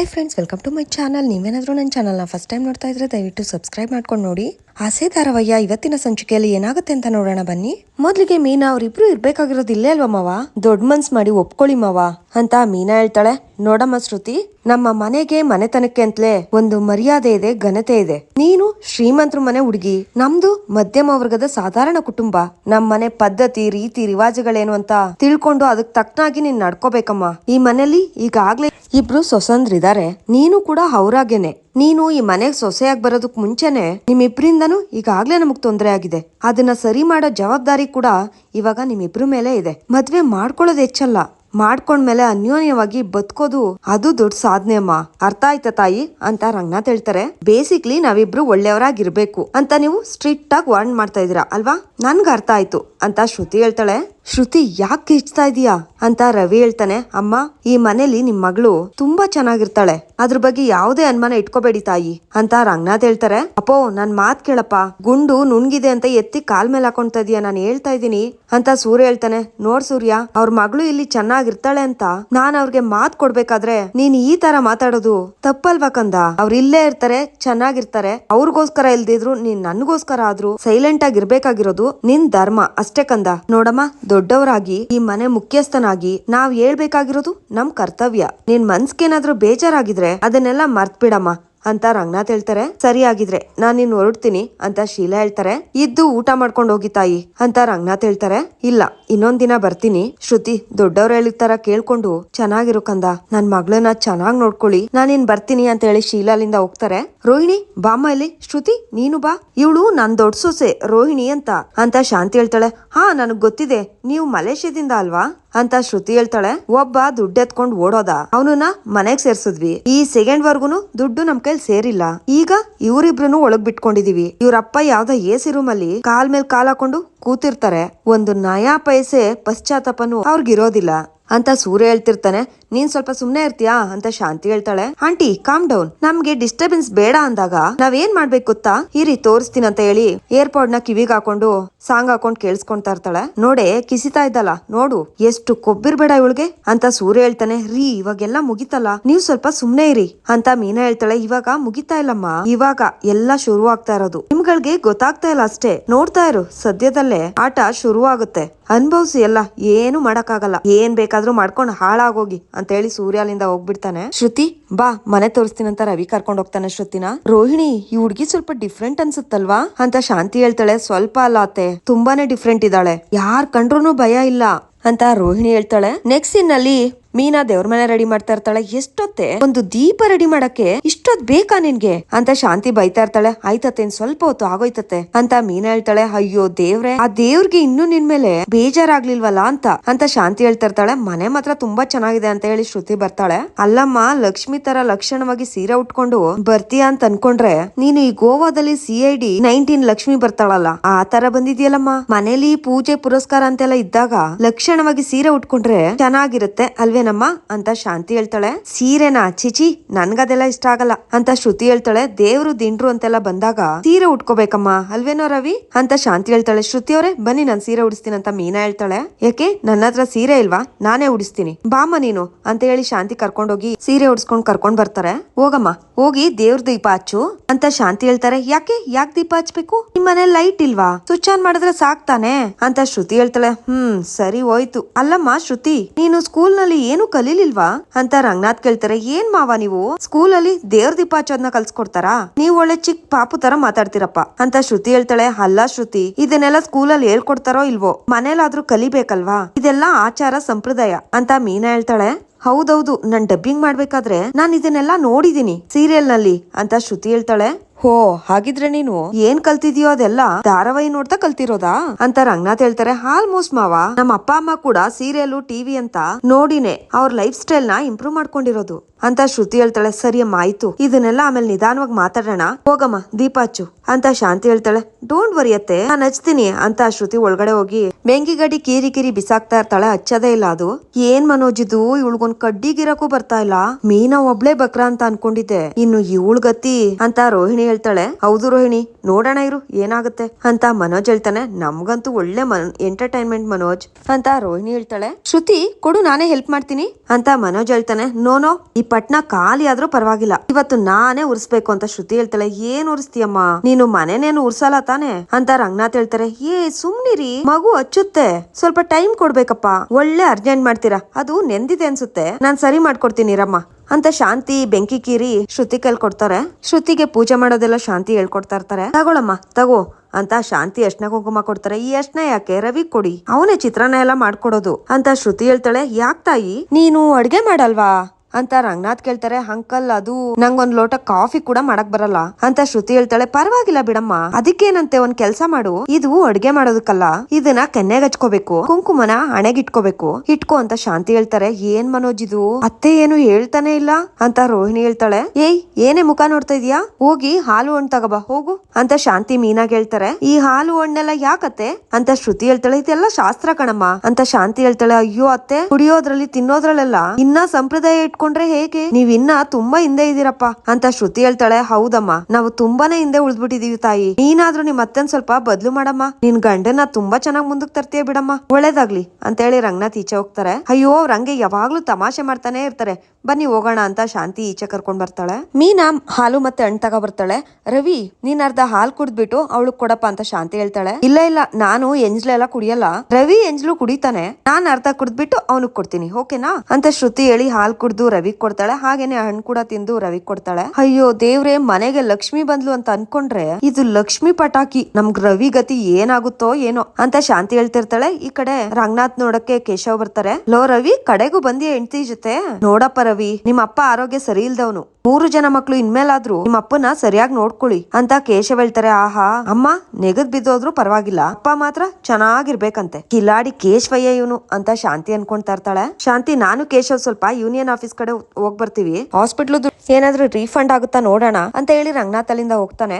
Hi friends welcome to my channel ನೀವೇನಾದರೂ ನನ್ನ ಚಾನಲ್ನ ಫಸ್ಟ್ ಟೈಮ್ ನೋಡ್ತಾ ಇದ್ರೆ ದಯವಿಟ್ಟು ಸಬ್ಸ್ಕ್ರೈಬ್ ಮಾಡ್ಕೊಂಡು ನೋಡಿ. ಆಸೆ ಧಾರಾವಾಹಿಯ ಇವತ್ತಿನ ಸಂಚಿಕೆಯಲ್ಲಿ ಏನಾಗುತ್ತೆ ಅಂತ ನೋಡೋಣ ಬನ್ನಿ. ಮೊದ್ಲಿಗೆ ಮೀನಾ ಅವ್ರಿಬ್ರು ಇರ್ಬೇಕಾಗಿರೋದು ಇಲ್ಲೇ ಅಲ್ವಾ ಮಾವ? ದೊಡ್ಡ ಮನ್ಸ್ ಮಾಡಿ ಒಪ್ಕೊಳ್ಳಿ ಮಾವ. ಅಂತ ಮೀನಾ ಹೇಳ್ತಾಳೆ. ನೋಡಮ್ಮ ಶ್ರುತಿ, ನಮ್ಮ ಮನೆಗೆ ಮನೆತನಕ್ಕೆ ಅಂತಲೇ ಒಂದು ಮರ್ಯಾದೆ ಇದೆ, ಘನತೆ ಇದೆ. ನೀನು ಶ್ರೀಮಂತರ ಮನೆ ಹುಡುಗಿ. ನಮ್ದು ಮಧ್ಯಮ ವರ್ಗದ ಸಾಧಾರಣ ಕುಟುಂಬ. ನಮ್ ಮನೆ ಪದ್ಧತಿ, ರೀತಿ, ರಿವಾಜುಗಳೇನು ಅಂತ ತಿಳ್ಕೊಂಡು ಅದಕ್ ತಕ್ಕನಾಗಿ ನೀನ್ ನಡ್ಕೋಬೇಕಮ್ಮ. ಈ ಮನೆಯಲ್ಲಿ ಈಗಾಗ್ಲೇ ಇಬ್ರು ಸೊಸಂದ್ರಿದ್ದಾರೆ ನೀನು ಕೂಡ ಅವ್ರಾಗೇನೆ. ನೀನು ಈ ಮನೆಗೆ ಸೊಸೆಯಾಗಿ ಬರೋದಕ್ಕೆ ಮುಂಚೆನೆ ನಿಮ್ಮಿಬ್ರಿಂದನೂ ಈಗಾಗಲೇ ನಮಗ್ ತೊಂದರೆ ಆಗಿದೆ. ಅದನ್ನ ಸರಿ ಮಾಡೋ ಜವಾಬ್ದಾರಿ ಕೂಡ ಇವಾಗ ನಿಮ್ಮಿಬ್ರ ಮೇಲೆ ಇದೆ. ಮದ್ವೆ ಮಾಡ್ಕೊಳ್ಳೋದು ಹೆಚ್ಚಲ್ಲ. ಮಾಡ್ಕೊಂಡ್ಮೇಲೆ ಅನ್ಯೋನ್ಯವಾಗಿ ಬದುಕೋದು ಅದು ದೊಡ್ಡ ಸಾಧನೆ ಅಮ್ಮ. ಅರ್ಥ ಆಯ್ತಾ ತಾಯಿ? ಅಂತ ರಂಗನಾಥ್ ಹೇಳ್ತಾರೆ. ಬೇಸಿಕ್ಲಿ ನಾವಿಬ್ರು ಒಳ್ಳೆಯವರಾಗಿರ್ಬೇಕು ಅಂತ ನೀವು ಸ್ಟ್ರಿಕ್ಟ್ ಆಗಿ ವಾರ್ನ್ ಮಾಡ್ತಾ ಇದೀರಾ ಅಲ್ವಾ? ನನ್ಗೆ ಅರ್ಥ ಆಯ್ತು ಅಂತ ಶ್ರುತಿ ಹೇಳ್ತಾಳೆ. ಶ್ರುತಿ ಯಾಕೆ ಕಿಚ್ತಾ ಇದೀಯಾ? ಅಂತ ರವಿ ಹೇಳ್ತಾನೆ. ಅಮ್ಮ, ಈ ಮನೇಲಿ ನಿಮ್ ಮಗಳು ತುಂಬಾ ಚೆನ್ನಾಗಿರ್ತಾಳೆ. ಅದ್ರ ಬಗ್ಗೆ ಯಾವುದೇ ಅನುಮಾನ ಇಟ್ಕೋಬೇಡಿ ತಾಯಿ ಅಂತ ರಂಗನಾಥ್ ಹೇಳ್ತಾರೆ. ಅಪ್ಪೋ, ನನ್ ಮಾತ್ ಕೇಳಪ್ಪ. ಗುಂಡು ನುಣ್ಗಿದೆ ಅಂತ ಎತ್ತಿ ಕಾಲ್ ಮೇಲೆ ಹಾಕೊಂತ ಇದೀಯ? ನಾನು ಹೇಳ್ತಾ ಇದ್ದೀನಿ ಅಂತ ಸೂರ್ಯ ಹೇಳ್ತಾನೆ. ನೋಡ್ ಸೂರ್ಯ, ಅವ್ರ ಮಗಳು ಇಲ್ಲಿ ಚೆನ್ನಾಗಿರ್ತಾಳೆ ಅಂತ. ನಾನ್ ಅವ್ರಿಗೆ ಮಾತ್ ಕೊಡ್ಬೇಕಾದ್ರೆ ನೀನ್ ಈ ತರ ಮಾತಾಡೋದು ತಪ್ಪಲ್ವಾ ಕಂದ? ಅವ್ರ ಇಲ್ಲೇ ಇರ್ತಾರೆ, ಚೆನ್ನಾಗಿರ್ತಾರೆ. ಅವ್ರಿಗೋಸ್ಕರ ಇಲ್ದಿದ್ರು ನೀನ್ ನನ್ಗೋಸ್ಕರ ಆದ್ರೂ ಸೈಲೆಂಟ್ ಆಗಿರ್ಬೇಕಾಗಿರೋದು ನಿನ್ ಧರ್ಮ ಅಷ್ಟೇ ಕಂದ. ನೋಡಮ್ಮ, ದೊಡ್ಡವರಾಗಿ, ಈ ಮನೆ ಮುಖ್ಯಸ್ಥನಾಗಿ ನಾವ್ ಹೇಳ್ಬೇಕಾಗಿರೋದು ನಮ್ ಕರ್ತವ್ಯ. ನಿನ್ ಮನ್ಸ್ಗೇನಾದ್ರೂ ಬೇಜಾರಾಗಿದ್ರೆ ಅದನ್ನೆಲ್ಲ ಮರ್ತ್ ಬಿಡಮ್ಮ ಅಂತ ರಂಗನಾಥ್ ಹೇಳ್ತಾರೆ. ಸರಿ ಆಗಿದ್ರೆ ನಾನ್ ನಿನ್ ಹೊರಡ್ತೀನಿ ಅಂತ ಶೀಲಾ ಹೇಳ್ತಾರೆ. ಇದ್ದು ಊಟ ಮಾಡ್ಕೊಂಡು ಹೋಗಿ ತಾಯಿ ಅಂತ ರಂಗನಾಥ್ ಹೇಳ್ತಾರೆ. ಇಲ್ಲ, ಇನ್ನೊಂದ್ ದಿನ ಬರ್ತೀನಿ. ಶ್ರುತಿ ದೊಡ್ಡವ್ರು ಹೇಳಿದ ಕೇಳ್ಕೊಂಡು ಚೆನ್ನಾಗಿರು ಕಂದ. ನನ್ ಮಗಳನ್ನ ಚೆನ್ನಾಗ್ ನೋಡ್ಕೊಳ್ಳಿ. ನಾನ್ ಇನ್ ಬರ್ತೀನಿ ಅಂತ ಹೇಳಿ ಶೀಲಾಲಿಂದ ಹೋಗ್ತಾರೆ. ರೋಹಿಣಿ, ಬಾಮ್ಮ ಇಲ್ಲಿ ಶ್ರುತಿ, ನೀನು ಬಾ. ಇವಳು ನನ್ ದೊಡ್ಡ ಸೊಸೆ, ರೋಹಿಣಿ ಅಂತ ಅಂತ ಶಾಂತಿ ಹೇಳ್ತಾಳೆ. ಹಾ, ನನಗ್ ಗೊತ್ತಿದೆ. ನೀವು ಮಲೇಷ್ಯಾದಿಂದ ಅಲ್ವಾ? ಅಂತ ಶ್ರುತಿ ಹೇಳ್ತಾಳೆ. ಒಬ್ಬ ದುಡ್ಡು ಎತ್ಕೊಂಡ್ ಓಡೋದ. ಅವನನ್ನ ಮನೆಗ್ ಸೇರ್ಸಿದ್ವಿ. ಈ ಸೆಕೆಂಡ್ ವರ್ಗುನು ದುಡ್ಡು ನಮ್ ಕೈಲಿ ಸೇರಿಲ್ಲ. ಈಗ ಇವ್ರಿಬ್ರು ಒಳಗ್ ಬಿಟ್ಕೊಂಡಿದೀವಿ. ಇವ್ರಪ್ಪ ಯಾವ್ದ ಎಸಿ ರೂಮ್ ಅಲ್ಲಿ ಕಾಲ್ ಮೇಲ್ ಕಾಲ್ ಹಾಕೊಂಡು ಕೂತಿರ್ತಾರೆ. ಒಂದು ನಯಾ ಪೈಸೆ ಪಶ್ಚಾತ್ತಾಪನು ಅವ್ರಿಗಿರೋದಿಲ್ಲ ಅಂತ ಸೂರ್ಯ ಹೇಳ್ತಿರ್ತಾನೆ. ನೀನ್ ಸ್ವಲ್ಪ ಸುಮ್ನೆ ಇರ್ತೀಯಾ? ಅಂತ ಶಾಂತಿ ಹೇಳ್ತಾಳೆ. ಆಂಟಿ ಕಾಮ್ ಡೌನ್ ನಮ್ಗೆ ಡಿಸ್ಟರ್ಬೆನ್ಸ್ ಬೇಡ ಅಂದಾಗ ನಾವೇನ್ ಮಾಡ್ಬೇಕು ಗೊತ್ತಾ? ಇರಿ, ತೋರಿಸ್ತೀನಿ ಅಂತ ಹೇಳಿ ಏರ್ಪೋರ್ಟ್ನ ಕಿವಿಗ್ ಹಾಕೊಂಡು ಸಾಂಗ್ ಹಾಕೊಂಡ್ ಕೇಳಿಸ್ಕೊಂತಾ ಇರ್ತಾಳೆ. ನೋಡೆ, ಕಿಸಿತಾ ಇದ್ದಲ್ಲ ನೋಡು, ಎಷ್ಟು ಕೊಬ್ಬಿರ್ಬೇಡ ಇವಳಿಗೆ. ಅಂತ ಸೂರ್ಯ ಹೇಳ್ತಾನೆ. ರೀ, ಇವಾಗೆಲ್ಲ ಮುಗಿತಲ್ಲ. ನೀವ್ ಸ್ವಲ್ಪ ಸುಮ್ನೆ ಇರಿ ಅಂತ ಮೀನಾ ಹೇಳ್ತಾಳೆ. ಇವಾಗ ಮುಗಿತಾ ಇಲ್ಲಮ್ಮ. ಇವಾಗ ಎಲ್ಲ ಶುರು ಆಗ್ತಾ ಇರೋದು. ನಿಮ್ಗಳಿಗೆ ಗೊತ್ತಾಗ್ತಾ ಇಲ್ಲ ಅಷ್ಟೇ. ನೋಡ್ತಾ ಇರು, ಸದ್ಯದಲ್ಲೇ ಆಟ ಶುರು ಆಗುತ್ತೆ ಅನ್ಭವ್ಸಿ ಎಲ್ಲ ಏನು ಮಾಡಕ್ಕಾಗಲ್ಲ. ಏನ್ ಬೇಕಾದ್ರೂ ಮಾಡ್ಕೊಂಡು ಹಾಳಾಗೋಗಿ ಅಂತ ಹೇಳಿ ಸೂರ್ಯಾಲಿಂದ ಹೋಗ್ಬಿಡ್ತಾನೆ. ಶ್ರುತಿ, ಬಾ, ಮನೆ ತೋರಿಸ್ತೀನಿ ಅಂತ ರವಿ ಕರ್ಕೊಂಡ್ ಹೋಗ್ತಾನೆ ಶ್ರುತಿನ. ರೋಹಿಣಿ, ಈ ಹುಡ್ಗಿ ಸ್ವಲ್ಪ ಡಿಫ್ರೆಂಟ್ ಅನ್ಸುತ್ತಲ್ವಾ? ಅಂತ ಶಾಂತಿ ಹೇಳ್ತಾಳೆ. ಸ್ವಲ್ಪ ಅಲ್ಲ ಅತ್ತೆ, ತುಂಬಾನೇ ಡಿಫ್ರೆಂಟ್ ಇದ್ದಾಳೆ. ಯಾರ್ ಕಂಡ್ರು ಭಯ ಇಲ್ಲ ಅಂತ ರೋಹಿಣಿ ಹೇಳ್ತಾಳೆ. ನೆಕ್ಸ್ಟ್ ಸೀನ್ ಅಲ್ಲಿ ಮೀನಾ ದೇವ್ರ ಮನೆ ರೆಡಿ ಮಾಡ್ತಾ ಇರ್ತಾಳೆ. ಎಷ್ಟೊತ್ತೆ ಒಂದು ದೀಪ ರೆಡಿ ಮಾಡಕ್ಕೆ ಇಷ್ಟೊತ್ ಬೇಕಾ ನಿನ್ಗೆ? ಅಂತ ಶಾಂತಿ ಬೈತಾ ಇರ್ತಾಳೆ. ಆಯ್ತತ್ತೆ ಸ್ವಲ್ಪ ಹೊತ್ತು ಆಗೋಯ್ತತ್ತೆ ಅಂತ ಮೀನಾ ಹೇಳ್ತಾಳೆ. ಅಯ್ಯೋ ದೇವ್ರೆ, ಆ ದೇವ್ರಿಗೆ ಇನ್ನು ನಿನ್ ಮೇಲೆ ಬೇಜಾರಾಗ್ಲಿಲ್ವಲ್ಲ ಅಂತ ಅಂತ ಶಾಂತಿ ಹೇಳ್ತಾ ಇರ್ತಾಳೆ. ಮನೆ ಮಾತ್ರ ತುಂಬಾ ಚೆನ್ನಾಗಿದೆ ಅಂತ ಹೇಳಿ ಶ್ರುತಿ ಬರ್ತಾಳೆ. ಅಲ್ಲಮ್ಮ, ಲಕ್ಷ್ಮಿ ತರ ಲಕ್ಷಣವಾಗಿ ಸೀರೆ ಉಟ್ಕೊಂಡು ಬರ್ತೀಯಾ ಅಂತ ಅನ್ಕೊಂಡ್ರೆ ನೀನು ಈ ಗೋವಾದಲ್ಲಿ C I D nineteen Lakshmi ಬರ್ತಾಳಲ್ಲ. ಆ ತರ ಬಂದಿದ್ಯಲ್ಲಮ್ಮ. ಮನೇಲಿ ಪೂಜೆ ಪುರಸ್ಕಾರ ಅಂತೆಲ್ಲ ಇದ್ದಾಗ ಲಕ್ಷಣವಾಗಿ ಸೀರೆ ಉಟ್ಕೊಂಡ್ರೆ ಚೆನ್ನಾಗಿರುತ್ತೆ ಅಲ್ವೇನಮ್ಮ ಅಂತ ಶಾಂತಿ ಹೇಳ್ತಾಳೆ. ಸೀರೆನಾ ಚಿಚಿ ನನ್ಗದೆಲ್ಲ ಇಷ್ಟ ಆಗಲ್ಲ ಅಂತ ಶ್ರುತಿ ಹೇಳ್ತಾಳೆ. ದೇವ್ರು ದಿಂಡ್ರು ಅಂತೆಲ್ಲ ಬಂದಾಗ ಸೀರೆ ಉಟ್ಕೋಬೇಕಮ್ಮ ಅಲ್ವೇನೋ ರವಿ ಅಂತ ಶಾಂತಿ ಹೇಳ್ತಾಳೆ. ಶ್ರುತಿ ಅವರೇ, ಬನ್ನಿ ನಾನು ಸೀರೆ ಉಡಿಸ್ತೀನಿ ಅಂತ ಮೀನಾ ಹೇಳ್ತಾಳೆ. ಯಾಕೆ? ನನ್ನ ಹತ್ರ ಸೀರೆ ಇಲ್ವಾ? ನಾನೇ ಉಡಿಸ್ತೀನಿ. ಬಾಮ್ಮ ನೀನು ಅಂತ ಹೇಳಿ ಶಾಂತಿ ಕರ್ಕೊಂಡೋಗಿ ಸೀರೆ ಉಡ್ಸ್ಕೊಂಡ್ ಕರ್ಕೊಂಡ್ ಬರ್ತಾರೆ. ಹೋಗಮ್ಮ, ಹೋಗಿ ದೇವ್ರ ದೀಪ ಹಚ್ಚು ಅಂತ ಶಾಂತಿ ಹೇಳ್ತಾರೆ. ಯಾಕೆ? ಯಾಕೆ ದೀಪ ಹಚ್ಬೇಕು? ನಿಮ್ ಮನೆ ಲೈಟ್ ಇಲ್ವಾ? ಸ್ವಿಚ್ ಆನ್ ಮಾಡಿದ್ರೆ ಸಾಕ್ತಾನೆ ಅಂತ ಶ್ರುತಿ ಹೇಳ್ತಾಳೆ. ಹ್ಮ್, ಸರಿ ಹೋಯ್ತು. ಅಲ್ಲಮ್ಮ, ಶ್ರುತಿ, ನೀನು ಸ್ಕೂಲ್ನಲ್ಲಿ ಏನು ಕಲೀಲಿಲ್ವಾ? ಅಂತ ರಂಗನಾಥ್ ಕೇಳ್ತಾರೆ, ಏನ್ ಮಾವ ನೀವು? ಸ್ಕೂಲ್ ಅಲ್ಲಿ ದೇವ್ರ ದೀಪ ಹಚ್ಚೋದ್ನ ಕಲ್ಸ್ಕೊಡ್ತಾರಾ? ನೀವು ಒಳ್ಳೆ ಚಿಕ್ಕ ಪಾಪು ತರ ಮಾತಾಡ್ತೀರಪ್ಪ, ಅಂತ ಶ್ರುತಿ ಹೇಳ್ತಾಳೆ. ಅಲ್ಲ ಶ್ರುತಿ, ಇದನ್ನೆಲ್ಲ ಸ್ಕೂಲ್ ಅಲ್ಲಿ ಹೇಳ್ಕೊಡ್ತಾರೋ ಇಲ್ವೋ? ಮನೇಲಾದ್ರೂ ಕಲಿಬೇಕಲ್ವಾ? ಇದೆಲ್ಲ ಆಚಾರ ಸಂಪ್ರದಾಯ, ಅಂತ ಮೀನಾ ಹೇಳ್ತಾಳೆ. ಹೌದೌದು, ನಾನ್ ಡಬ್ಬಿಂಗ್ ಮಾಡ್ಬೇಕಾದ್ರೆ ನಾನ್ ಇದನ್ನೆಲ್ಲ ನೋಡಿದೀನಿ ಸೀರಿಯಲ್ನಲ್ಲಿ ಅಂತ ಶ್ರುತಿ ಹೇಳ್ತಾಳೆ. ಹೋ, ಹಾಗಿದ್ರೆ ನೀನು ಏನ್ ಕಲ್ತಿದ್ಯೋ ಅದೆಲ್ಲ ಧಾರಾವಾಹಿ ನೋಡ್ತಾ ಕಲ್ತಿರೋದಾ? ಅಂತ ರಂಗನಾಥ್ ಹೇಳ್ತಾರೆ, ಆಲ್ಮೋಸ್ಟ್ ಮಾವ, ನಮ್ಮ ಅಪ್ಪ, ಅಮ್ಮ ಕೂಡ ಸೀರಿಯಲ್ ಟಿವಿ ಅಂತ ನೋಡಿನೇ ಅವ್ರ ಲೈಫ್ ಸ್ಟೈಲ್ನ ಇಂಪ್ರೂವ್ ಮಾಡ್ಕೊಂಡಿರೋದು. ಅಂತ ಶ್ರುತಿ ಹೇಳ್ತಾಳೆ ಸರಿಯಮ್ಮ ಆಯ್ತು. ಇದನ್ನೆಲ್ಲ ಆಮೇಲೆ ನಿಧಾನವಾಗಿ ಮಾತಾಡೋಣ. ಹೋಗಮ್ಮ, ದೀಪ ಹಚ್ಚು. ಅಂತ ಶಾಂತಿ ಹೇಳ್ತಾಳೆ, ಡೋಂಟ್ ವರಿ ಅತ್ತೆ, ನಾನು ಹಚ್ತೀನಿ. ಅಂತ ಶ್ರುತಿ ಒಳಗಡೆ ಹೋಗಿ, ಬೆಂಕಿ ಗಡಿ ಕೀರಿ ಕಿರಿ ಬಿಸಾಕ್ತಾ ಇರ್ತಾಳೆ, ಹಚ್ಚದೇ ಇಲ್ಲ ಅದು. ಏನ್ ಮನೋಜ್ ಇದು? ಇವಳಗೊಂದ್ ಕಡ್ಡಿಗಿರಕ್ಕೂ ಬರ್ತಾ ಇಲ್ಲ. ಮೀನಾ ಒಬ್ಳೆ ಬಕ್ರ ಅಂತ ಅನ್ಕೊಂಡಿದ್ದೆ. ಇನ್ನು ಇವಳ್ ಗತಿ? ಅಂತ ರೋಹಿಣಿ ಹೇಳ್ತಾಳೆ, ಹೌದು ರೋಹಿಣಿ, ನೋಡೋಣ ಇರು, ಏನಾಗುತ್ತೆ? ಅಂತ ಮನೋಜ್ ಹೇಳ್ತಾನೆ, ನಮ್ಗಂತೂ ಒಳ್ಳೆ ಎಂಟರ್ಟೈನ್ಮೆಂಟ್ ಮನೋಜ್. ಅಂತ ರೋಹಿಣಿ ಹೇಳ್ತಾಳೆ, ಶ್ರುತಿ, ಕೊಡು, ನಾನೇ ಹೆಲ್ಪ್ ಮಾಡ್ತೀನಿ. ಅಂತ ಮನೋಜ್ ಹೇಳ್ತಾನೆ ನೋನೋ ಈ ಪಟ್ನ ಖಾಲಿ ಆದ್ರೂ ಪರವಾಗಿಲ್ಲ. ಇವತ್ತು ನಾನೇ ಉರ್ಸ್ಬೇಕು ಅಂತ ಶ್ರುತಿ ಹೇಳ್ತಾಳೆ, ಏನ್ ಉರ್ಸ್ತೀಯಮ್ಮ? ನೀನು ಮನೆನೇನು ಉರ್ಸಲ್ಲ ತಾನೆ? ಅಂತ ರಂಗನಾಥ್ ಹೇಳ್ತಾರೆ, ಏ, ಸುಮ್ನಿರಿ, ಮಗು ಹಚ್ಚುತ್ತೆ ಸ್ವಲ್ಪ ಟೈಮ್ ಕೊಡ್ಬೇಕಪ್ಪ. ಒಳ್ಳೆ ಅರ್ಜೆಂಟ್ ಮಾಡ್ತೀರಾ. ಅದು ನೆಂದಿದೆ ಅನ್ಸುತ್ತೆ. ನಾನ್ ಸರಿ ಮಾಡ್ಕೊಡ್ತೀನಿ ರಮ್ಮ ಅಂತ ಶಾಂತಿ ಬೆಂಕಿ ಕೀರಿ ಶ್ರುತಿ ಕೈಲ್ ಕೊಡ್ತಾರೆ ಶ್ರುತಿಗೆ ಪೂಜೆ ಮಾಡೋದೆಲ್ಲ ಶಾಂತಿ ಹೇಳ್ಕೊಡ್ತಾ ಇರ್ತಾರೆ. ತಗೊಳಮ್ಮ, ತಗೋ ಅಂತ ಶಾಂತಿ ಅರ್ಶನ ಕುಂಕುಮ ಕೊಡ್ತಾರೆ. ಈ ಅರ್ಶನ ಯಾಕೆ? ರವಿ ಕೊಡಿ. ಅವನೇ ಚಿತ್ರಾನ್ನ ಎಲ್ಲ ಮಾಡ್ಕೊಡೋದು ಅಂತ ಶ್ರುತಿ ಹೇಳ್ತಾಳೆ. ಯಾಕ್ ತಾಯಿ? ನೀನು ಅಡ್ಗೆ ಮಾಡಲ್ವಾ? ಅಂತ ರಂಗನಾಥ್ ಕೇಳ್ತಾರೆ, ಅಂಕಲ್, ಅದು ನಂಗೊಂದ್ ಲೋಟ ಕಾಫಿ ಕೂಡ ಮಾಡಕ್ ಬರಲ್ಲ. ಅಂತ ಶ್ರುತಿ ಹೇಳ್ತಾಳೆ, ಪರವಾಗಿಲ್ಲ ಬಿಡಮ್ಮ, ಅದಕ್ಕೇನಂತೆ ಒಂದ್ ಕೆಲ್ಸ ಮಾಡು, ಇದು ಅಡ್ಗೆ ಮಾಡೋದಕ್ಕಲ್ಲ, ಇದನ್ನ ಕೆನ್ನೆಗ್ ಹಚ್ಕೋಬೇಕು, ಕುಂಕುಮನ ಹಣೆಗಿಟ್ಕೋಬೇಕು, ಇಟ್ಕೋ ಅಂತ ಶಾಂತಿ ಹೇಳ್ತಾರೆ. ಏನ್ ಮನೋಜ್ ಇದು? ಅತ್ತೆ ಏನು ಹೇಳ್ತಾನೆ ಇಲ್ಲ? ಅಂತ ರೋಹಿಣಿ ಹೇಳ್ತಾಳೆ, ಏಯ್, ಏನೇ ಮುಖ ನೋಡ್ತಾ ಇದೀಯಾ? ಹೋಗಿ ಹಾಲು ಹಣ್ಣು ತಗೋಬಾ ಹೋಗು. ಅಂತ ಶಾಂತಿ ಮೀನಾಗ್ ಹೇಳ್ತಾರೆ, ಈ ಹಾಲು ಹಣ್ಣೆಲ್ಲ ಯಾಕತ್ತೆ? ಅಂತ ಶ್ರುತಿ ಹೇಳ್ತಾಳೆ, ಇದೆಲ್ಲ ಶಾಸ್ತ್ರ ಕಣಮ್ಮ. ಅಂತ ಶಾಂತಿ ಹೇಳ್ತಾಳೆ, ಅಯ್ಯೋ ಅತ್ತೆ, ಕುಡಿಯೋದ್ರಲ್ಲಿ, ತಿನ್ನೋದ್ರಲ್ಲೆಲ್ಲ ಇನ್ನ ಸಂಪ್ರದಾಯ ಇಟ್ಕೊಂಡ್ರೆ ಹೇಗೆ? ನೀವ್ ಇನ್ನ ತುಂಬಾ ಹಿಂದೆ ಇದೀರಪ್ಪ ಅಂತ ಶ್ರುತಿ ಹೇಳ್ತಾಳೆ. ಹೌದಮ್ಮ. ನಾವು ತುಂಬಾನೇ ಹಿಂದೆ ಉಳ್ದ್ಬಿಟ್ಟಿದೀವಿ ತಾಯಿ. ನೀನಾದ್ರೂ ನಿಮ್ ಅತ್ತನ್ ಸ್ವಲ್ಪ ಬದ್ಲು ಮಾಡಮ್ಮ. ನಿನ್ ಗಂಡನ ತುಂಬಾ ಚೆನ್ನಾಗ್ ಮುಂದಕ್ ತರ್ತೀಯ ಬಿಡಮ್ಮ. ಒಳ್ಳೇದಾಗ್ಲಿ. ಅಂತ ಹೇಳಿ ರಂಗನಾಥ್ ಈಚೆ ಹೋಗ್ತಾರೆ. ಅಯ್ಯೋ ರಂಗೆ ಯಾವಾಗ್ಲೂ ತಮಾಷೆ ಮಾಡ್ತಾನೆ ಇರ್ತಾರೆ. ಬನ್ನಿ ಹೋಗೋಣ ಅಂತ ಶಾಂತಿ ಈಚೆ ಕರ್ಕೊಂಡ್ ಬರ್ತಾಳೆ. ಮೀನಾ ಹಾಲು ಮತ್ತೆ ಹಣ್ಣು ತಗೋ ಬರ್ತಾಳೆ. ರವಿ ನೀನ್ ಅರ್ಧ ಹಾಲು ಕುಡ್ದ್ಬಿಟ್ಟು ಅವಳು ಕೊಡಪ್ಪ ಅಂತ ಶಾಂತಿ ಹೇಳ್ತಾಳೆ. ಇಲ್ಲ ಇಲ್ಲ ನಾನು ಎಂಜ್ಲೆಲ್ಲ ಕುಡಿಯಲ್ಲ. ರವಿ ಎಂಜ್ಲು ಕುಡಿತಾನೆ. ನಾನ್ ಅರ್ಧ ಕುಡ್ದ್ಬಿಟ್ಟು ಅವನಿಗೆ ಕೊಡ್ತೀನಿ ಓಕೆನಾ? ಅಂತ ಶ್ರುತಿ ಹೇಳಿ ಹಾಲು ಕುಡ್ದು ರವಿ ಕೊಡ್ತಾಳೆ. ಹಾಗೇನೆ ಹಣ್ಣು ಕೂಡ ತಿಂದು ರವಿ ಕೊಡ್ತಾಳೆ. ಅಯ್ಯೋ ದೇವ್ರೆ ಮನೆಗೆ ಲಕ್ಷ್ಮಿ ಬಂದ್ಲು ಅಂತ ಅನ್ಕೊಂಡ್ರೆ ಇದು ಲಕ್ಷ್ಮಿ ಪಟಾಕಿ. ನಮ್ಗ್ ರವಿ ಗತಿ ಏನಾಗುತ್ತೋ ಏನೋ ಅಂತ ಶಾಂತಿ ಹೇಳ್ತಿರ್ತಾಳೆ. ಈ ಕಡೆ ರಂಗನಾಥ್ ನೋಡಕ್ಕೆ ಕೇಶವ್ ಬರ್ತಾರೆ. ಲೋ ರವಿ ಕಡೆಗೂ ಬಂದಿ ಹೆಂಡತಿ ಜೊತೆ? ನೋಡಪ್ಪ ರವಿ, ನಿಮ್ಮ ಅಪ್ಪ ಆರೋಗ್ಯ ಸರಿ ಇಲ್ದವನು ಮೂರು ಜನ ಮಕ್ಳು ಇನ್ಮೇಲಾದ್ರೂ ನಿಮ್ಮ ಅಪ್ಪನ ಸರಿಯಾಗಿ ನೋಡ್ಕೊಳ್ಳಿ ಅಂತ ಕೇಶವ್ ಹೇಳ್ತಾರೆ. ಆಹಾ, ಅಮ್ಮ, ನೆಗದ್ ಬಿದ್ದೋದ್ರು ಪರವಾಗಿಲ್ಲ. ಅಪ್ಪ ಮಾತ್ರ ಚೆನ್ನಾಗಿರ್ಬೇಕಂತೆ. ಕಿಲಾಡಿ ಕೇಶವಯ್ಯ ಇವನು ಅಂತ ಶಾಂತಿ ಅನ್ಕೊಂತ ಇರ್ತಾಳೆ. ಶಾಂತಿ, ನಾನು ಕೇಶವ್ ಸ್ವಲ್ಪ ಯೂನಿಯನ್ ಆಫೀಸ್ ಕಡೆ ಹೋಗ್ ಬರ್ತೀವಿ. ಹಾಸ್ಪಿಟ್ಲ್ ಏನಾದ್ರೂ ರೀಫಂಡ್ ಆಗುತ್ತಾ ನೋಡೋಣ ಅಂತ ಹೇಳಿ ರಂಗನಾಥ್ ಅಲ್ಲಿಂದ ಹೋಗ್ತಾನೆ.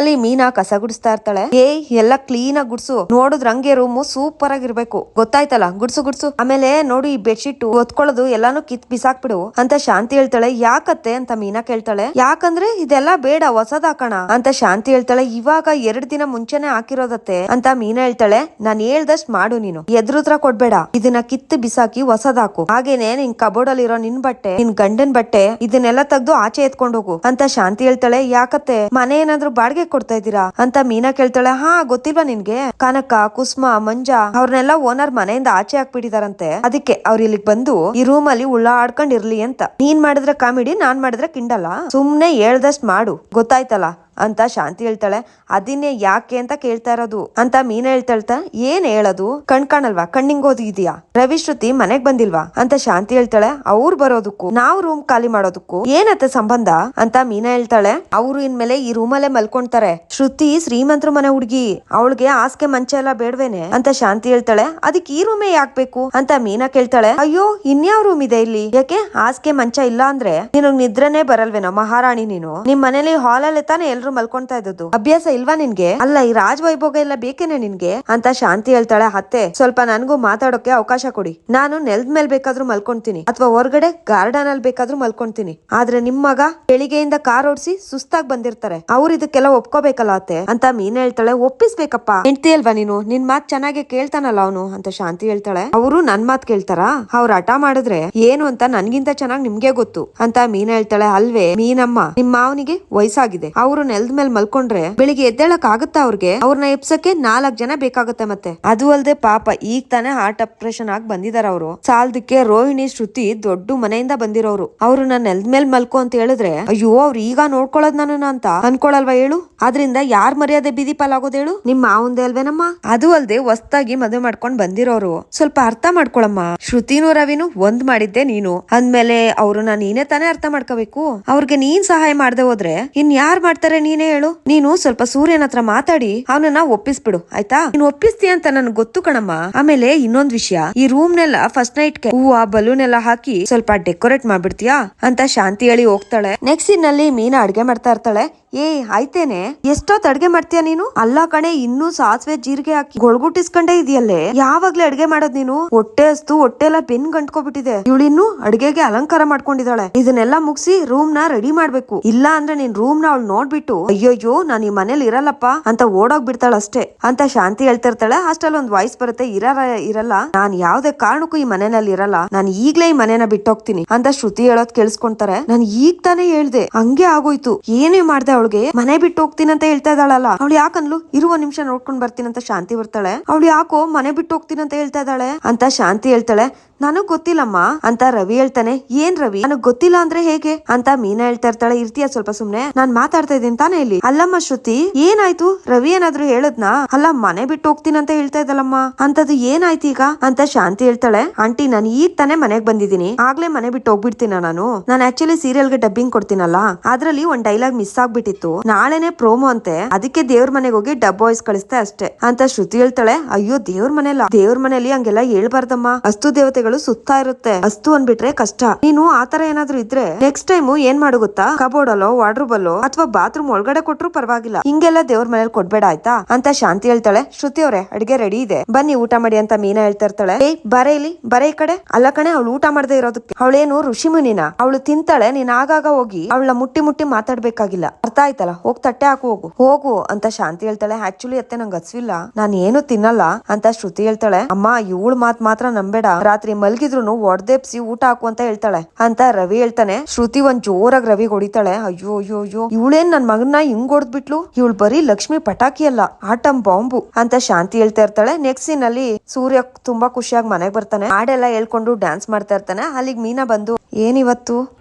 ಅಲ್ಲಿ ಮೀನಾ ಕಸ ಗುಡಿಸ್ತಾ ಇರ್ತಾಳೆ. ಏ ಎಲ್ಲ ಕ್ಲೀನ್ ಆಗಿ ಗುಡ್ಸು. ನೋಡಿದ್ರ ಹಂಗೆ ರೂಮು ಸೂಪರ್ ಆಗಿರ್ಬೇಕು. ಗೊತ್ತಾಯ್ತಲ್ಲ, ಗುಡ್ಸು ಗುಡ್ಸು. ಆಮೇಲೆ ನೋಡಿ ಈ ಬೆಡ್ಶೀಟ್ ಒತ್ಕೊಳ್ಳೋದು ಎಲ್ಲಾನು ಕಿತ್ ಬಿಸಾಕ್ಬಿಡು. ಅಂತ ಶಾಂತಿ ಹೇಳ್ತಾಳೆ. ಯಾಕತ್ತೆ ಅಂತ ಮೀನಾ ಕೇಳ್ತಾಳೆ. ಯಾಕಂದ್ರೆ ಇದೆಲ್ಲ ಬೇಡ ಹೊಸದ್ ಹಾಕೋಣ ಅಂತ ಶಾಂತಿ ಹೇಳ್ತಾಳೆ. ಇವಾಗ ಎರಡ್ ದಿನ ಮುಂಚೆನೆ ಹಾಕಿರೋದತ್ತೆ ಅಂತ ಮೀನಾ ಹೇಳ್ತಾಳೆ. ನಾನ್ ಹೇಳ್ದಷ್ಟ್ ಮಾಡು ನೀನು. ಎದುರುತ್ರ ಕೊಡ್ಬೇಡ. ಇದನ್ನ ಕಿತ್ತು ಬಿಸಾಕಿ ಹೊಸದ್ ಹಾಕು ಹಾಗೇನೆ ನಿನ್ ಕಬೋರ್ಡ್ ಅಲ್ಲಿರೋ ನಿನ್ ಬಟ್ಟೆ, ನಿನ್ ಗಂಡನ್ ಬಟ್ಟೆ, ಇದನ್ನೆಲ್ಲ ತೆಗ್ದು ಆಚೆ ಎತ್ಕೊಂಡು ಹೋಗು ಅಂತ ಶಾಂತಿ ಹೇಳ್ತಾಳೆ. ಯಾಕತ್ತೆ? ಮನೆ ಏನಾದ್ರು ಬಾಡಿಗೆ ಕೊಡ್ತಾ ಇದ್ದೀರಾ? ಅಂತ ಮೀನಾ ಕೇಳ್ತಾಳೆ. ಹಾ, ಗೊತ್ತಿಲ್ವಾ ನಿನ್ಗೆ? ಕನಕ, ಕುಸ್ಮ, ಮಂಜ ಅವ್ರನ್ನೆಲ್ಲ ಓನರ್ ಮನೆಯಿಂದ ಆಚೆ ಹಾಕ್ಬಿಟ್ಟಿದಾರಂತೆ. ಅದಕ್ಕೆ ಅವ್ರ ಇಲ್ಲಿಗ್ ಬಂದು ಈ ರೂಮ್ ಅಲ್ಲಿ ಉಳ್ಳಾಡ್ಕೊಂಡ್ ಇರ್ಲಿ ಅಂತ. ನೀನ್ ಮಾಡಿದ್ರೆ ಕಾಮಿಡಿ ನಾನ್ ಮಾಡಿದ್ರೆ ಕಿಂಡಲ್ಲ ಸುಮ್ನೆ ಹೇಳ್ದಷ್ಟ್ ಮಾಡು. ಗೊತ್ತಾಯ್ತಲ್ಲ? ಅಂತ ಶಾಂತಿ ಹೇಳ್ತಾಳೆ. ಅದನ್ನೇ ಯಾಕೆ ಅಂತ ಕೇಳ್ತಾ ಇರೋದು. ಅಂತ ಮೀನ ಹೇಳ್ತಾಳ್ತಾ, ಏನ್ ಹೇಳೋದು? ಕಣ್ ಕಾಣಲ್ವಾ ಕಣ್ಣಿಂಗ್ ಇದೆಯಾ? ರವಿ ಶ್ರುತಿ ಮನೆಗ್ ಬಂದಿಲ್ವಾ? ಅಂತ ಶಾಂತಿ ಹೇಳ್ತಾಳೆ, ಅವ್ರು ಬರೋದಕ್ಕೂ, ನಾವ್ ರೂಮ್ ಖಾಲಿ ಮಾಡೋದಕ್ಕೂ ಏನತ್ತೆ ಸಂಬಂಧ? ಅಂತ ಮೀನಾ ಹೇಳ್ತಾಳೆ, ಅವ್ರು ಇನ್ಮೇಲೆ ಈ ರೂಮಲ್ಲೇ ಮಲ್ಕೊಂತಾರೆ. ಶ್ರುತಿ ಶ್ರೀಮಂತ್ರ ಮನೆ ಹುಡುಗಿ, ಅವಳಿಗೆ ಆಸ್ಕೆ ಮಂಚ ಎಲ್ಲ ಬೇಡವೇನೆ? ಅಂತ ಶಾಂತಿ ಹೇಳ್ತಾಳೆ, ಅದಕ್ಕೆ ಈ ರೂಮೇ ಯಾಕ್ಬೇಕು ಅಂತ ಮೀನಾ ಕೇಳ್ತಾಳೆ, ಅಯ್ಯೋ, ಇನ್ಯಾವ ರೂಮ್ ಇದೆ ಇಲ್ಲಿ? ಯಾಕೆ ಆಸ್ಕೆ ಮಂಚ ಇಲ್ಲ ಅಂದ್ರೆ? ನಿನಗ್ ನಿದ್ರನೇ ಬರಲ್ವೇನೋ ಮಹಾರಾಣಿ ನೀನು? ನಿಮ್ ಮನೇಲಿ ಹಾಲ್ ಅಲ್ಲೇ ತಾನೇ ಎಲ್ರು ಮಲ್ಕೊಂತಾ ಇದ್ದದ್ದು. ಅಭ್ಯಾಸ ಇಲ್ವಾ ನಿನ್ಗೆ? ಅಲ್ಲ, ಈ ರಾಜವೈಭೋಗ ಎಲ್ಲ ಬೇಕೇನೆ ನಿನ್ಗೆ? ಅಂತ ಶಾಂತಿ ಹೇಳ್ತಾಳೆ ಅತ್ತೆ. ಸ್ವಲ್ಪ ನನ್ಗೂ ಮಾತಾಡೋಕೆ ಅವಕಾಶ ಕೊಡಿ. ನಾನು ನೆಲದ ಮೇಲೆ ಬೇಕಾದ್ರೂ ಮಲ್ಕೊಂತೀನಿ ಅಥವಾ ಹೊರಗಡೆ ಗಾರ್ಡನ್ ಅಲ್ಲಿ ಬೇಕಾದ್ರೂ ಮಲ್ಕೊಂತೀನಿ ಆದ್ರೆ ನಿಮ್ ಮಗ ಬೆಳಿಗ್ಗೆಯಿಂದ ಕಾರ್ ಓಡಿಸಿ ಸುಸ್ತಾಗಿ ಬಂದಿರ್ತಾರೆ. ಅವ್ರು ಇದಕ್ಕೆಲ್ಲ ಒಪ್ಕೋಬೇಕಲ್ಲ ಅತ್ತೆ? ಅಂತ ಮೀನ್ ಹೇಳ್ತಾಳೆ. ಒಪ್ಪಿಸ್ಬೇಕಪ್ಪ. ಹೆಂಡ್ತಿ ಅಲ್ವಾ ನೀನು? ನಿನ್ ಮಾತ್ ಚೆನ್ನಾಗಿ ಕೇಳ್ತಾನಲ್ಲ ಅವನು? ಅಂತ ಶಾಂತಿ ಹೇಳ್ತಾಳೆ. ಅವರು ನನ್ ಮಾತ್ ಕೇಳ್ತಾರ? ಅವ್ರ ಹಠ ಮಾಡಿದ್ರೆ ಏನು ಅಂತ ನನ್ಗಿಂತ ಚೆನ್ನಾಗಿ ನಿಮ್ಗೆ ಗೊತ್ತು. ಅಂತ ಮೀನ್ ಹೇಳ್ತಾಳೆ. ಅಲ್ವೇ, ಮೀನಮ್ಮ ನಿಮ್ ಮಾವನಿಗೆ ವಯಸ್ಸಾಗಿದೆ. ಅವರು ನೆಲದ ಮೇಲೆ ಮಲ್ಕೊಂಡ್ರೆ ಬೆಳಿಗ್ಗೆ ಎದ್ದೇಳಕ್ ಆಗುತ್ತಾ ಅವ್ರಿಗೆ? ಅವ್ರನ್ನ ಎಪ್ಸಕ್ಕೆ ನಾಲ್ಕ್ ಜನ ಬೇಕಾಗುತ್ತೆ ಮತ್ತೆ. ಅದು ಅಲ್ದೆ ಪಾಪ ಈಗ ತಾನೇ ಹಾರ್ಟ್ ಆಪರೇಷನ್ ಆಗಿ ಬಂದಿದಾರ ಅವರು. ಸಾಲದಕ್ಕೆ ರೋಹಿಣಿ, ಶ್ರುತಿ ದೊಡ್ಡ ಮನೆಯಿಂದ ಬಂದಿರೋರು. ಅವ್ರು ನನ್ನ ನೆಲದ ಮೇಲೆ ಮಲ್ಕೋ ಅಂತ ಹೇಳಿದ್ರೆ, ಅಯ್ಯೋ, ಅವ್ರು ಈಗ ನೋಡ್ಕೊಳ್ಳೋದ್ ನಾನು ಅಂತ. ಅನ್ಕೊಳಲ್ವಾ ಹೇಳು? ಆದ್ರಿಂದ ಯಾರ್ ಮರ್ಯಾದೆ ಬೀದಿ ಪಾಲಾಗೋದು ಹೇಳು? ನಿಮ್ಮ ಮಾವಂದೆ ಅಲ್ವೇನಮ್ಮ ಅದು ಅಲ್ದೆ ಹೊಸ್ತಾಗಿ ಮದುವೆ ಮಾಡ್ಕೊಂಡ್ ಬಂದಿರೋರು. ಸ್ವಲ್ಪ ಅರ್ಥ ಮಾಡ್ಕೊಳಮ್ಮ. ಶ್ರುತಿನೂ ರವಿನೂ ಒಂದ್ ಮಾಡಿದ್ದೆ ನೀನು. ಅಂದ್ಮೇಲೆ ಅವ್ರನ್ನ ನೀನೇ ತಾನೇ ಅರ್ಥ ಮಾಡ್ಕೋಬೇಕು? ಅವ್ರಿಗೆ ನೀನ್ ಸಹಾಯ ಮಾಡ್ದೆ ಹೋದ್ರೆ ಇನ್ ಯಾರ್ ಮಾಡ್ತಾರೆ ನೀನೇ ಹೇಳು. ನೀನು ಸ್ವಲ್ಪ ಸೂರ್ಯನ ಹತ್ರ ಮಾತಾಡಿ, ಅವನನ್ನ ಒಪ್ಪಿಸ್ಬಿಡು, ಆಯ್ತಾ? ನೀನ್ ಒಪ್ಪಿಸ್ತೀಯ ಅಂತ ನನ್ಗೆ ಗೊತ್ತು ಕಣಮ್ಮ. ಆಮೇಲೆ ಇನ್ನೊಂದ್ ವಿಷಯ. ಈ ರೂಮ್ ನೆಲ್ಲ ಫಸ್ಟ್ ನೈಟ್ ಹೂವ ಬಲೂನ್ ಎಲ್ಲ ಹಾಕಿ ಸ್ವಲ್ಪ ಡೆಕೋರೇಟ್ ಮಾಡ್ಬಿಡ್ತೀಯಾ? ಅಂತ ಶಾಂತಿ ಹೇಳಿ ಹೋಗ್ತಾಳೆ. ನೆಕ್ಸ್ಟ್ ಇನ್ನಲ್ಲಿ ಮೀನಾ ಅಡ್ಗೆ ಮಾಡ್ತಾ ಇರ್ತಾಳೆ. ಏ ಆಯ್ತೇನೆ. ಎಷ್ಟೊತ್ ಅಡ್ಗೆ ಮಾಡ್ತೀಯ ನೀನು? ಅಲ್ಲ ಕಣೆ, ಇನ್ನೂ ಸಾಸಿವೆ ಜೀರಿಗೆ ಹಾಕಿ ಗೊಳಗುಟ್ಟಿಸ್ಕೊಂಡೆ ಇದೆಯಲ್ಲೇ. ಯಾವಾಗ್ಲೇ ಅಡ್ಗೆ ಮಾಡೋದ್ ನೀನು? ಹೊಟ್ಟೆ ಹಸ್ತು, ಹೊಟ್ಟೆ ಎಲ್ಲ ಬೆನ್ ಗಂಟ್ಕೊಬಿಟ್ಟಿದೆ. ಇವಳಿನ್ನು ಅಡ್ಗೆಗೆ ಅಲಂಕಾರ ಮಾಡ್ಕೊಂಡಿದ್ದಾಳೆ. ಇದನ್ನೆಲ್ಲ ಮುಗಿಸಿ ರೂಮ್ನ ರೆಡಿ ಮಾಡ್ಬೇಕು. ಇಲ್ಲ ಅಂದ್ರೆ ನೀನ್ ರೂಮ್ನ ಅವಳು ನೋಡ್ಬಿಟ್ಟು, ಅಯ್ಯೋಯ್ಯೋ, ನಾನ್ ಈ ಮನೇಲಿ ಇರಲ್ಲಪ್ಪ ಅಂತ ಓಡೋಗ್ ಬಿಡ್ತಾಳ ಅಷ್ಟೇ ಅಂತ ಶಾಂತಿ ಹೇಳ್ತಿರ್ತಾಳೆ. ಅಷ್ಟಲ್ಲಿ ಒಂದ್ ವಾಯ್ಸ್ ಬರುತ್ತೆ ಇರಲ್ಲ ಇರಲ್ಲ. ನಾನ್ ಯಾವ್ದೇ ಕಾರಣಕ್ಕೂ ಈ ಮನೆಯಲ್ಲಿ ಇರಲ್ಲ. ನಾನು ಈಗ್ಲೇ ಈ ಮನೇನ ಬಿಟ್ಟೋಗ್ತೀನಿ ಅಂತ ಶ್ರುತಿ ಹೇಳೋದ್ ಕೇಳಿಸ್ಕೊಂತಾರೆ. ನಾನು ಈಗ ತಾನೇ ಹೇಳ್ದೆ, ಹಂಗೆ ಆಗೋಯ್ತು. ಏನೇ ಮಾಡ್ದೆ ಅವಳಿಗೆ, ಮನೆ ಬಿಟ್ಟು ಹೋಗ್ತೀನಿ ಅಂತ ಹೇಳ್ತಾ ಇದ್ದಾಳಲ್ಲ. ಅವಳು ಯಾಕನ್ಲು? ಇರುವ ನಿಮಿಷ ನೋಡ್ಕೊಂಡ್ ಬರ್ತೀನಿ ಅಂತ ಶಾಂತಿ ಬರ್ತಾಳೆ? ಅವಳು ಯಾಕೋ ಮನೆ ಬಿಟ್ಟು ಹೋಗ್ತೀನಿ ಅಂತ ಹೇಳ್ತಾ ಇದ್ದಾಳೆ? ಅಂತ ಶಾಂತಿ ಹೇಳ್ತಾಳೆ. ನನಗ್ ಗೊತ್ತಿಲ್ಲಮ್ಮ, ಅಂತ ರವಿ ಹೇಳ್ತಾನೆ. ಏನ್ ರವಿ? ನನಗ್ ಗೊತ್ತಿಲ್ಲ ಅಂದ್ರೆ ಹೇಗೆ? ಅಂತ ಮೀನಾ ಹೇಳ್ತಾ ಇರ್ತಾಳೆ. ಇರ್ತೀಯ ಸ್ವಲ್ಪ ಸುಮ್ನೆ? ನಾನ್ ಮಾತಾಡ್ತಾ ಇದ್ದೀನಿ ತಾನೇ ಇಲ್ಲಿ. ಅಲ್ಲಮ್ಮ ಶ್ರುತಿ, ಏನಾಯ್ತು? ರವಿ ಏನಾದ್ರು ಹೇಳದ್ನಾ? ಅಲ್ಲ, ಮನೆ ಬಿಟ್ಟು ಹೋಗ್ತೀನಿ ಅಂತ ಹೇಳ್ತಾ ಇದ್ದಲ್ಲಮ್ಮ ಅಂತದ್ದು ಏನಾಯ್ತು ಈಗ? ಅಂತ ಶಾಂತಿ ಹೇಳ್ತಾಳೆ. ಆಂಟಿ, ನಾನು ಈಗ ತಾನೇ ಮನೆಗ್ ಬಂದಿದ್ದೀನಿ. ಆಗ್ಲೇ ಮನೆ ಬಿಟ್ಟು ಹೋಗ್ಬಿಡ್ತೀನ ನಾನು? ನಾನು ಆಕ್ಚುಲಿ ಸೀರಿಯಲ್ಗೆ ಡಬ್ಬಿಂಗ್ ಕೊಡ್ತೀನಲ್ಲ? ಅದ್ರಲ್ಲಿ ಒಂದ್ ಡೈಲಾಗ್ ಮಿಸ್ ಆಗ್ಬಿಟ್ಟಿತ್ತು. ನಾಳೆನೆ ಪ್ರೋಮೋ ಅಂತೆ. ಅದಕ್ಕೆ ದೇವ್ರ ಮನೆಗೆ ಹೋಗಿ ಡಬ್ ವಾಯ್ಸ್ ಕಳಿಸ್ತೆ ಅಷ್ಟೇ, ಅಂತ ಶ್ರುತಿ ಹೇಳ್ತಾಳೆ. ಅಯ್ಯೋ, ದೇವ್ರ ಮನೆಯಲ್ಲ. ದೇವ್ರ ಮನೆಯಲ್ಲಿ ಹಂಗೆಲ್ಲ ಹೇಳ್ಬಾರ್ದಮ್ಮ. ಅಸ್ತು ದೇವತೆಗಳು ಸುತ್ತಾ ಇರುತ್ತೆ. ಅಸ್ತು ಅನ್ಬಿಟ್ರೆ ಕಷ್ಟ. ನೀನು ಆತರ ಏನಾದ್ರು ಇದ್ರೆ ನೆಕ್ಸ್ಟ್ ಟೈಮ್ ಏನ್ ಮಾಡು ಗೊತ್ತಾ? ಕಬೋರ್ಡ್ ಅಲ್ಲೋ ವಾರ್ಡ್ರೂಬ್ ಅಥವಾ ಬಾತ್ರೂಮ್ ಒಳಗಡೆ ಕೊಟ್ರು ಪರವಾಗಿಲ್ಲ. ಹಿಂಗೆಲ್ಲ ದೇವ್ರ ಮನೇಲಿ ಕೊಡ್ಬೇಡ ಆಯ್ತಾ? ಅಂತ ಶಾಂತಿ ಹೇಳ್ತಾಳೆ. ಶ್ರುತಿ ಅವ್ರೆ, ಅಡಿಗೆ ರೆಡಿ ಇದೆ. ಬನ್ನಿ ಊಟ ಮಾಡಿ ಅಂತ ಮೀನಾ ಹೇಳ್ತಾ ಇರ್ತಾಳೆ. ಏ, ಬರೇ ಇಲ್ಲಿ, ಬರೇ ಈ ಕಡೆ. ಅಲ್ಲ ಕಣೆ, ಅವಳು ಊಟ ಮಾಡದೆ ಇರೋದಕ್ಕೆ. ಅವಳೇನು ಋಷಿ ಮುನಿನ ಅವಳು ತಿಂತಾಳೆ, ನೀನ್ ಆಗಾಗ ಹೋಗಿ ಅವಳ ಮುಟ್ಟಿ ಮುಟ್ಟಿ ಮಾತಾಡ್ಬೇಕಾಗಿಲ್ಲ. ಅರ್ಥ ಆಯ್ತಲ್ಲ? ಹೋಗ್ ತಟ್ಟೆ ಹಾಕು, ಹೋಗು. ಹೋಗು ಅಂತ ಶಾಂತಿ ಹೇಳ್ತಾಳೆ. ಆಕ್ಚುಲಿ ಅತ್ತೆ ನಂಗೆ ಹಸ್ವಿಲ್ಲ. ನಾನು ಏನು ತಿನ್ನಲ್ಲ ಅಂತ ಶ್ರುತಿ ಹೇಳ್ತಾಳೆ. ಅಮ್ಮ, ಇವಳ ಮಾತ್ ಮಾತ್ರ ನಂಬೇಡ. ರಾತ್ರಿ ಮಲ್ಗಿದ್ರು ಒಡ್ದೆಪ್ಸಿ ಊಟ ಹಾಕು ಅಂತ ಹೇಳ್ತಾಳೆ. ಅಂತ ರವಿ ಹೇಳ್ತಾನೆ. ಶ್ರುತಿ ಒಂದ್ ಜೋರಾಗಿ ರವಿ ಹೊಡಿತಾಳೆ. ಅಯ್ಯೋ ಅಯ್ಯೋ ಅಯ್ಯೋ. ಇವಳೇನ್ ನನ್ ಮಗನ ಹಿಂಗ್ ಹೊಡ್ದ್ಬಿಟ್ಲು? ಇವಳು ಬರೀ ಲಕ್ಷ್ಮಿ ಪಟಾಕಿ ಅಲ್ಲ, ಆಟಂ ಬಾಂಬು ಅಂತ ಶಾಂತಿ ಹೇಳ್ತಾ ಇರ್ತಾಳೆ. ನೆಕ್ಸ್ಟ್ ಸೀನ್ ಅಲ್ಲಿ ಸೂರ್ಯ ತುಂಬಾ ಖುಷಿಯಾಗಿ ಮನೆಗ್ ಬರ್ತಾನೆ. ಹಾಡೆಲ್ಲ ಹೇಳ್ಕೊಂಡು ಡ್ಯಾನ್ಸ್ ಮಾಡ್ತಾ ಇರ್ತಾನೆ. ಅಲ್ಲಿಗೆ ಮೀನಾ ಬಂದು ಏನಿವತ್ತು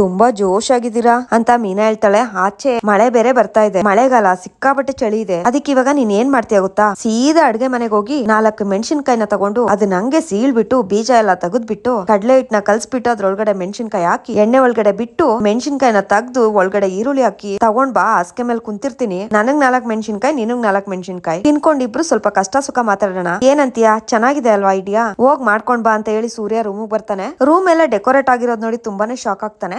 ತುಂಬಾ ಜೋಶ್ ಆಗಿದ್ದೀರಾ ಅಂತ ಮೀನಾ ಹೇಳ್ತಾಳೆ. ಆಚೆ ಮಳೆ ಬೇರೆ ಬರ್ತಾ ಇದೆ. ಮಳೆಗಾಲ ಸಿಕ್ಕಾಪಟ್ಟೆ ಚಳಿ ಇದೆ. ಅದಕ್ಕೆ ಇವಾಗ ನೀನ್ ಏನ್ ಮಾಡ್ತೀಯ ಗೊತ್ತಾ? ಸೀದಾ ಅಡ್ಗೆ ಮನೆಗೆ ಹೋಗಿ ನಾಲ್ಕು ಮೆಣಸಿನ್ಕಾಯಿನ ತಗೊಂಡು ಅದನ್ನ ಹಂಗೆ ಸೀಳ್ಬಿಟ್ಟು, ಬೀಜ ಎಲ್ಲ ತೆಗೆದ್ಬಿಟ್ಟು, ಕಡಲೆ ಹಿಟ್ನ ಕಲ್ಸ್ಬಿಟ್ಟು ಅದ್ರೊಳಗಡೆ ಮೆಣಸಿನ್ಕಾಯಿ ಹಾಕಿ, ಎಣ್ಣೆ ಒಳಗಡೆ ಬಿಟ್ಟು ಮೆಣಸಿನ್ಕಾಯಿನ ತೆಗ್ದು ಒಳಗಡೆ ಈರುಳ್ಳಿ ಹಾಕಿ, ತಗೊಂಡ್ ಬಾ, ಹಾಸಿಗೆ ಮೇಲೆ ಕುಂತಿರ್ತೀನಿ. ನನಗ್ ನಾಲ್ಕ್ ಮೆಣಸಿನ್ಕಾಯಿ, ನಿನಗ್ ನಾಲ್ಕ್ ಮೆಣಸಿನ್ಕಾಯಿ. ತಿನ್ಕೊಂಡಿಬ್ರು ಸ್ವಲ್ಪ ಕಷ್ಟ ಸುಖ ಮಾತಾಡೋಣ. ಏನಂತೀಯ? ಚೆನ್ನಾಗಿದೆ ಅಲ್ವಾ ಐಡಿಯಾ ಹೋಗ್ ಮಾಡ್ಕೊಂಡ್ ಬಾ ಅಂತ ಹೇಳಿ ಸೂರ್ಯ ರೂಮ್ ಬರ್ತಾನೆ. ರೂಮ್ ಎಲ್ಲ ಡೆಕೋರೇಟ್ ಆಗಿರೋದ್ ನೋಡಿ ತುಂಬಾನೇ ಶಾಕ್ ಆಗ್ತಾನೆ.